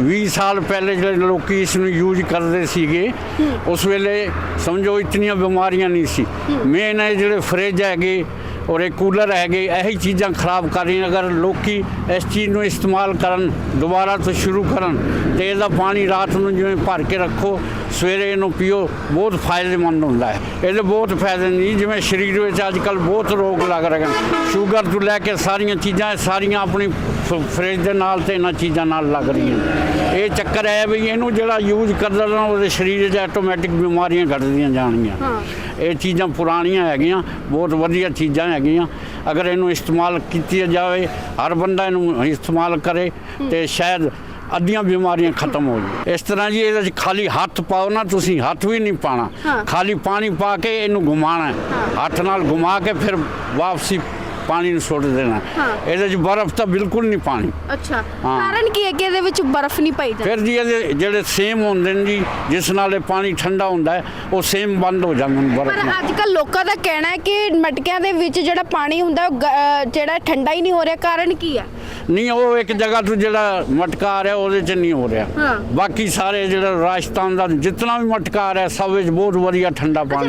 20 ਸਾਲ ਪਹਿਲੇ ਜਿਹੜੇ ਲੋਕੀ ਇਸ ਨੂੰ ਯੂਜ਼ ਕਰਦੇ ਸੀਗੇ ਉਸ ਵੇਲੇ ਸਮਝੋ ਇਤਨੀਆਂ ਬਿਮਾਰੀਆਂ ਨਹੀਂ ਸੀ। ਮੇਨ ਹੈ ਜਿਹੜੇ ਫ੍ਰਿਜ ਹੈਗੇ ਔਰ ਇਹ ਕੂਲਰ ਹੈਗੇ ਇਹੀ ਚੀਜ਼ਾਂ ਖਰਾਬ ਕਰ ਰਹੀਆਂ ਅਗਰ ਲੋਕੀ ਇਸ ਚੀਜ਼ ਨੂੰ ਇਸਤੇਮਾਲ ਕਰਨ, ਦੁਬਾਰਾ ਤੋਂ ਸ਼ੁਰੂ ਕਰਨ, ਤੇ ਇਹਦਾ ਪਾਣੀ ਰਾਤ ਨੂੰ ਜਿਵੇਂ ਭਰ ਕੇ ਰੱਖੋ, ਸਵੇਰੇ ਇਹਨੂੰ ਪੀਓ, ਬਹੁਤ ਫਾਇਦੇਮੰਦ ਹੁੰਦਾ ਹੈ। ਇਹਦੇ ਬਹੁਤ ਫਾਇਦੇ ਨੇ ਜਿਵੇਂ ਸਰੀਰ ਵਿੱਚ ਅੱਜ ਕੱਲ ਬਹੁਤ ਰੋਗ ਲੱਗ ਰਹੇ ਹਨ। ਸ਼ੂਗਰ ਤੋਂ ਲੈ ਕੇ ਸਾਰੀਆਂ ਚੀਜ਼ਾਂ, ਇਹ ਸਾਰੀਆਂ ਆਪਣੀ ਫ- ਫਰਿੱਜ ਦੇ ਨਾਲ ਤੇ ਇਹਨਾਂ ਚੀਜ਼ਾਂ ਨਾਲ ਲੱਗ ਰਹੀਆਂ ਇਹ ਚੱਕਰ ਹੈ ਵੀ ਇਹਨੂੰ ਜਿਹੜਾ ਯੂਜ਼ ਕਰਦਾ ਨਾ, ਉਹਦੇ ਸਰੀਰ 'ਚ ਆਟੋਮੈਟਿਕ ਬਿਮਾਰੀਆਂ ਘਟਦੀਆਂ ਜਾਣਗੀਆਂ। ਇਹ ਚੀਜ਼ਾਂ ਪੁਰਾਣੀਆਂ ਹੈਗੀਆਂ ਬਹੁਤ ਵਧੀਆ ਚੀਜ਼ਾਂ ਹੈਗੀਆਂ ਅਗਰ ਇਹਨੂੰ ਇਸਤੇਮਾਲ ਕੀਤੀ ਜਾਵੇ ਹਰ ਬੰਦਾ ਇਹਨੂੰ ਇਸਤੇਮਾਲ ਕਰੇ ਤੇ ਸ਼ਾਇਦ ਅੱਧੀਆਂ ਬਿਮਾਰੀਆਂ ਖਤਮ ਹੋ ਜਾਣ ਇਸ ਤਰ੍ਹਾਂ ਜੀ ਇਹਦੇ 'ਚ ਖਾਲੀ ਹੱਥ ਪਾਓ ਨਾ ਤੁਸੀਂ ਹੱਥ ਵੀ ਨਹੀਂ ਪਾਣਾ। ਖਾਲੀ ਪਾਣੀ ਪਾ ਕੇ ਇਹਨੂੰ ਘੁਮਾਣਾ। ਹੱਥ ਨਾਲ ਘੁਮਾ ਕੇ ਫਿਰ ਵਾਪਸੀ ਪਾਣੀ ਨੂੰ ਸੁੱਟ ਦੇਣਾ। ਹਾਂ। ਇਹਦੇ 'ਚ ਬਰਫ਼ ਤਾਂ ਬਿਲਕੁਲ ਨਹੀਂ ਪਾਣੀ। ਅੱਛਾ। ਹਾਂ। ਕਾਰਨ ਕੀ ਹੈ ਕਿ ਇਹਦੇ ਵਿੱਚ ਬਰਫ਼ ਨਹੀਂ ਪਾਈ ਜਾਂਦੀ? ਫਿਰ ਜੀ ਇਹਦੇ ਜਿਹੜੇ ਸੇਮ ਹੁੰਦੇ ਨੇ ਜੀ ਜਿਸ ਨਾਲ ਇਹ ਪਾਣੀ ਠੰਡਾ ਹੁੰਦਾ ਹੈ ਉਹ ਸੇਮ ਬੰਦ ਹੋ ਜਾਂਦੇ ਨੇ ਪਰ ਬਰਫ਼ ਨਾਲ। ਅੱਜ ਕੱਲ ਲੋਕਾਂ ਦਾ ਕਹਿਣਾ ਹੈ ਕਿ ਮਟਕਿਆਂ ਦੇ ਵਿੱਚ ਜਿਹੜਾ ਪਾਣੀ ਹੁੰਦਾ ਉਹ ਗ- ਅਹ ਜਿਹੜਾ ਠੰਡਾ ਹੀ ਨਹੀਂ ਹੋ ਰਿਹਾ ਕਾਰਨ ਕੀ ਹੈ? ਨਹੀਂ ਉਹ ਇੱਕ ਜਗ੍ਹਾ ਤੋਂ ਜਿਹੜਾ ਮਟਕਾ ਆ ਰਿਹਾ ਉਹਦੇ 'ਚ ਨਹੀਂ ਹੋ ਰਿਹਾ। ਬਾਕੀ ਸਾਰੇ ਜਿਹੜਾ ਰਾਜਸਥਾਨ ਦਾ ਜਿੰਨਾ ਵੀ ਮਟਕਾ ਆ ਰਿਹਾ ਸਭ ਵਿੱਚ ਬਹੁਤ ਵਧੀਆ ਠੰਡਾ ਪਾਣੀ